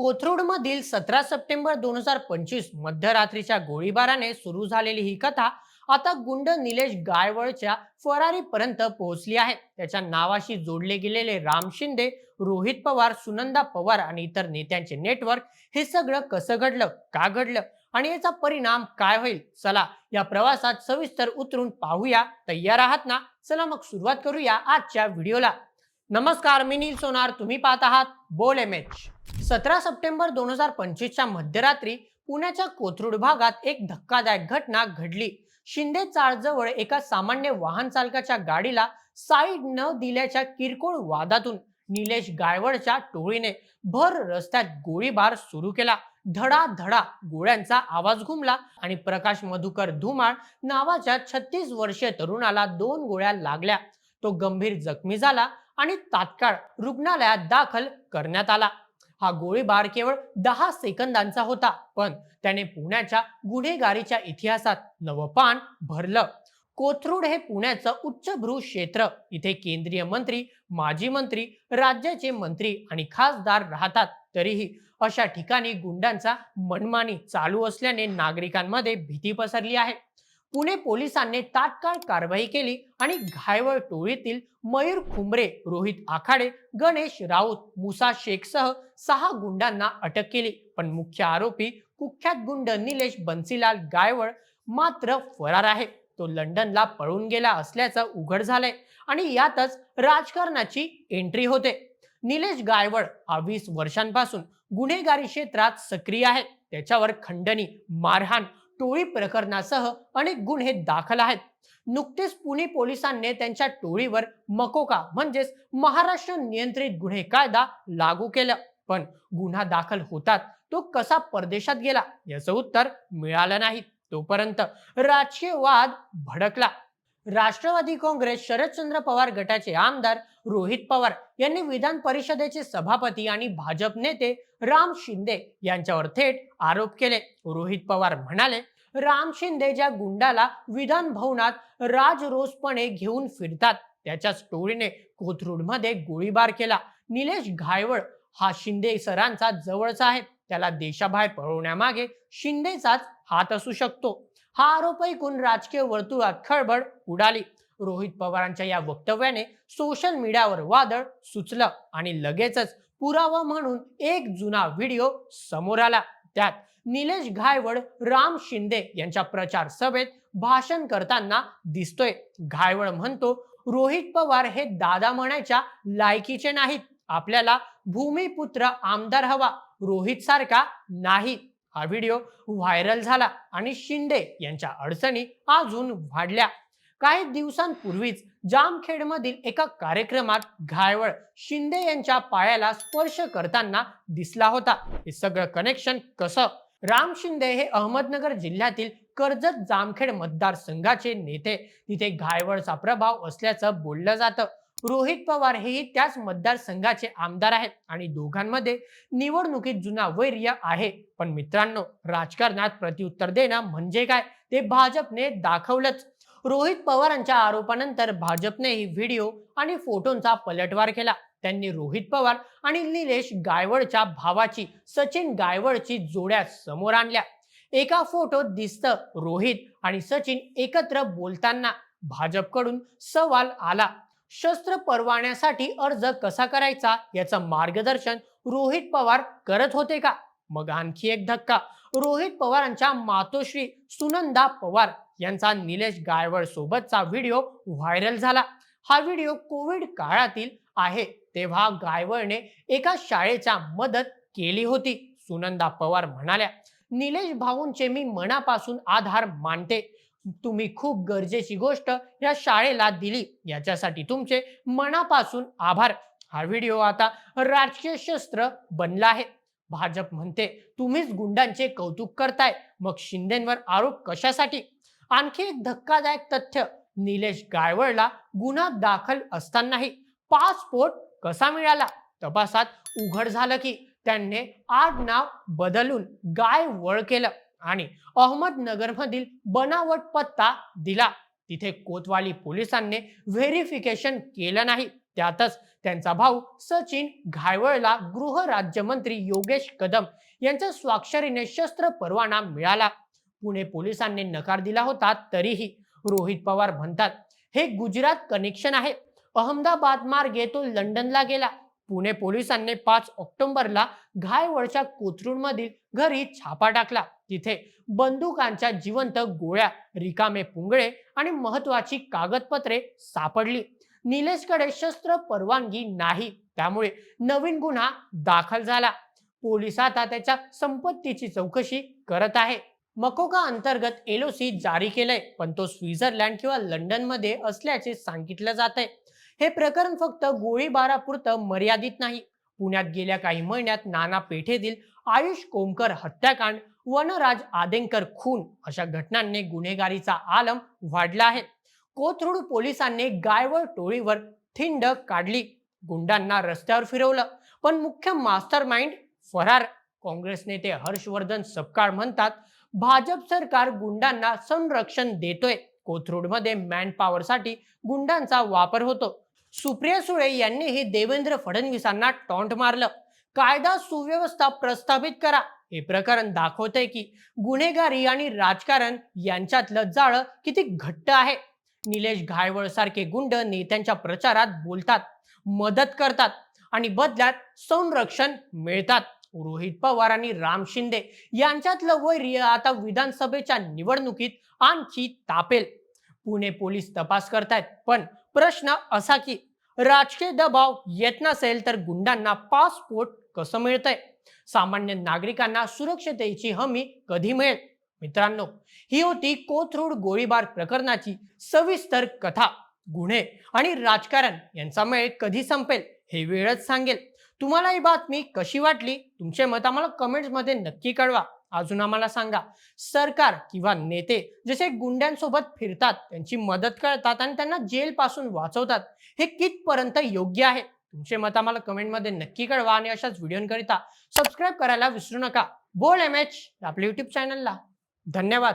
कोथरूडमधील सतरा सप्टेंबर दोन हजार पंचवीस मध्यरात्रीच्या गोळीबाराने सुरू झालेली ही कथा आता गुंड निलेश गायवळच्या फरारीपर्यंत पोहोचली आहे. त्याच्या नावाशी जोडले गेलेले राम शिंदे रोहित पवार सुनंदा पवार आणि इतर नेत्यांचे नेटवर्क हे सगळं कसं घडलं का घडलं आणि याचा परिणाम काय होईल? चला या प्रवासात सविस्तर उतरून पाहूया. तयार आहात ना? चला मग सुरुवात करूया आजच्या व्हिडिओला. नमस्कार मी नील सोनार. तुम्ही पाहत आहात बोल एम एच सतरा सप्टेंबर दोन हजार पंचवीसच्या मध्यरात्री पुण्याच्या कोथरूड भागात एक धक्कादायक घटना घडली. शिंदे चाळजवळ एका सामान्य वाहन चालकाच्या गाडीला साईड न दिल्याच्या किरकोळ वादातून निलेश गायवडच्या टोळीने भर रस्त्यात गोळीबार सुरू केला. धडा धडा गोळ्यांचा आवाज घुमला आणि प्रकाश मधुकर धुमाळ नावाच्या छत्तीस वर्षीय तरुणाला दोन गोळ्या लागल्या. तो गंभीर जखमी झाला आणि तात्काळ रुग्णालयात दाखल करण्यात आला. हा गोळीबार केवळ दहा सेकंदांचा होता पण त्याने पुण्याच्या गुन्हेगारीच्या इतिहासात नवपान भरलं. कोथरूड हे पुण्याचं उच्चभ्रू क्षेत्र. इथे केंद्रीय मंत्री माजी मंत्री राज्याचे मंत्री आणि खासदार राहतात. तरीही अशा ठिकाणी गुंडांचा मनमानी चालू असल्याने नागरिकांमध्ये भीती पसरली आहे. पुणे पोलिसांनी तात्काळ कारवाई केली आणि घायवळ टोळीतील मयूर खुंबरे रोहित आखाडे गणेश राऊत मुसा शेखसह सहा गुंडांना अटक केली. पण मुख्य आरोपी कुख्यात गुंड निलेश बन्सीलाल गायवळ मात्र फरार आहे. तो लंडनला पळून गेला असल्याचं उघड झालंय आणि यातच राजकारणाची एंट्री होते. निलेश गायवळ हा वीस वर्षांपासून गुन्हेगारी क्षेत्रात सक्रिय आहे. त्याच्यावर खंडणी मारहाण टोळी प्रकरणासह अनेक गुन्हे दाखल आहेत. नुकतेच पुणे पोलिसांनी त्यांच्या टोळीवर मकोका म्हणजेच महाराष्ट्र नियंत्रित गुन्हे कायदा लागू केला. पण गुन्हा दाखल होतात तो कसा परदेशात गेला याचं उत्तर मिळालं नाही. तोपर्यंत राजकीय वाद भडकला. राष्ट्रवादी काँग्रेस शरदचंद्र पवार गटाचे आमदार रोहित पवार यांनी विधान परिषदेचे सभापती आणि भाजप नेते राम शिंदे यांच्यावर थेट आरोप केले. रोहित पवार म्हणाले राम शिंदे ज्या गुंडाला विधान भवनात राजरोसपणे घेऊन फिरतात त्याच्याच टोळीने कोथरूडमध्ये गोळीबार केला. निलेश घायवळ हा शिंदे सरांचा जवळचा आहे. त्याला देशाबाहेर पळवण्यामागे शिंदेचाच हात असू शकतो. हा आरोप ऐकून राजकीय वर्तुळात खळबळ उडाली. रोहित पवारांच्या या वक्तव्याने सोशल मीडियावर वादळ सुचलं आणि लगेचच पुरावा म्हणून एक जुना व्हिडिओ समोर आला. त्यात निलेश घायवड राम शिंदे यांच्या प्रचार सभेत भाषण करताना दिसतोय. घायवड म्हणतो रोहित पवार हे दादा म्हणायच्या लायकीचे नाहीत. आपल्याला भूमिपुत्र आमदार हवा. रोहित सारखा नाही. हा व्हिडिओ व्हायरल झाला आणि शिंदे यांच्या अडचणी अजून वाढल्या. काही दिवसांपूर्वीच जामखेडमधील एका कार्यक्रमात घायवळ शिंदे यांच्या पायाला स्पर्श करताना दिसला होता. हे सगळं कनेक्शन कसं? राम शिंदे हे अहमदनगर जिल्ह्यातील कर्जत जामखेड मतदारसंघाचे नेते. तिथे घायवळचा प्रभाव असल्याचं बोललं जातं. रोहित पवार हेही त्याच मतदारसंघाचे आमदार आहेत आणि दोघांमध्ये निवडणुकीत जुना वैर्य आहे. पण मित्रांनो राजकारणात प्रत्युत्तर देणं म्हणजे काय? ते भाजपने दाखवलंच. रोहित पवारांच्या आरोपानंतर भाजपने ही व्हिडिओ आणि फोटोंचा पलटवार केला. त्यांनी रोहित पवार आणि निलेश गायवळच्या भावाची सचिन गायवळची जोड्या समोर आणल्या. एका फोटोत दिसतं रोहित आणि सचिन एकत्र बोलताना भाजपकडून सवाल आला. शस्त्र परवान्यासाठी अर्ज कसा करायचा याचं मार्गदर्शन रोहित पवार करत होते का? मग आणखी एक धक्का. रोहित पवारांच्या मातोश्री सुनंदा पवार यांचा निलेश गायवळ सोबतचा व्हिडिओ व्हायरल झाला. हा व्हिडिओ कोविड काळातील आहे तेव्हा गायवळने एका शाळेच्या मदत केली होती सुनंदा पवार म्हणाल्या. निलेश भाऊंचे मी मनापासून आधार मानते. तुम्ही खूप गरजेची गोष्ट या शाळेला दिली. याच्यासाठी तुमचे मनापासून आभार. हा व्हिडिओ आता राजकीय शस्त्र बनला आहे. भाजप म्हणते तुम्हीच गुंडांचे कौतुक करताय. मग शिंदेवर आरोप कशासाठी? आणखी एक धक्कादायक तथ्य निलेश गायवळला गुन्हा दाखल असतानाही पासपोर्ट कसा मिळाला? तपासात उघड झालं की त्यांनी आड नाव बदलून गायवळ केलं. आणि अहमदनगरमधील बनावट पत्ता दिला. तिथे कोतवाली पोलिसांनी व्हेरिफिकेशन केलं नाही. त्यातच त्यांचा भाऊ सचिन घायवळला गृह राज्यमंत्री योगेश कदम यांच्या स्वाक्षरीने शस्त्र परवाना मिळाला. पुणे पोलिसांनी नकार दिला होता तरीही रोहित पवार म्हणतात हे गुजरात कनेक्शन आहे. अहमदाबाद मार्गे तो लंडनला गेला. पुणे पोलिसांनी पाच ऑक्टोबरला घायवळच्या कोथरूडमधील घरी छापा टाकला. तिथे बंदुकांच्या जिवंत गोळ्या रिकामे पुंगळे आणि महत्वाची कागदपत्रे सापडली. निलेशकडे शस्त्र परवानगी नाही. त्यामुळे नवीन गुन्हा दाखल झाला. पोलीस आता त्याच्या संपत्तीची चौकशी करत आहे. मकोका अंतर्गत एलओसी जारी केलंय पण तो स्वित्झर्लंड किंवा लंडनमध्ये असल्याचे सांगितलं जात आहे हे प्रकरण फक्त गोळीबारापुरतं मर्यादित नाही. पुण्यात गेल्या काही महिन्यात नाना पेठेतील आयुष कोमकर हत्याकांड वनराज आदेंकर खून अशा घटनांनी गुन्हेगारीचा आलम वाढला आहे. कोथरूड पोलिसांनी गायवळ टोळीवर थिंड काढली. गुंडांना रस्त्यावर फिरवलं. पण मुख्य मास्टर माइंड फरार. काँग्रेस नेते हर्षवर्धन सपकाळ म्हणतात भाजप सरकार गुंडांना संरक्षण देतोय. कोथरूडमध्ये मॅन गुंडांचा वापर होतो. सुप्रिया सुळे यांनीही देवेंद्र फडणवीसांना टॉन्ट मारलं. कायदा सुव्यवस्था प्रस्थापित करा. हे प्रकरण दाखवतंय की गुन्हेगारी आणि राजकारण यांच्यातलं जाळं किती घट्ट आहे. निलेश घायवळ सारखे गुंड नेत्यांच्या प्रचारात बोलतात मदत करतात आणि बदल्यात संरक्षण मिळतात. रोहित पवार आणि राम शिंदे यांच्यातलं वैर्य आता विधानसभेच्या निवडणुकीत आणखी तापेल. पुणे पोलीस तपास करतायत पण प्रश्न असा की राजकीय दबाव येत नसेल तर गुंडांना पासपोर्ट कसं मिळतंय? सामान्य नागरिकांना सुरक्षतेची हमी कधी मिळेल? मित्रांनो ही होती कोथरूड गोळीबार प्रकरणाची सविस्तर कथा. गुन्हे आणि राजकारण यांचा मेळ कधी संपेल हे वेळच सांगेल. तुम्हाला ही बातमी कशी वाटली? तुमचे मत आम्हाला कमेंट्समध्ये नक्की कळवा. अजून आम्हाला सांगा. सरकार किंवा नेते जसे गुंड्यांसोबत फिरतात त्यांची मदत करतात आणि त्यांना जेलपासून वाचवतात हे कितपर्यंत योग्य आहे? तुमचे मत आम्हाला कमेंटमध्ये नक्की कळवा आणि अशाच व्हिडिओकरिता सबस्क्राईब करायला विसरू नका. बोल एम एच आपल्या युट्यूब चॅनलला धन्यवाद.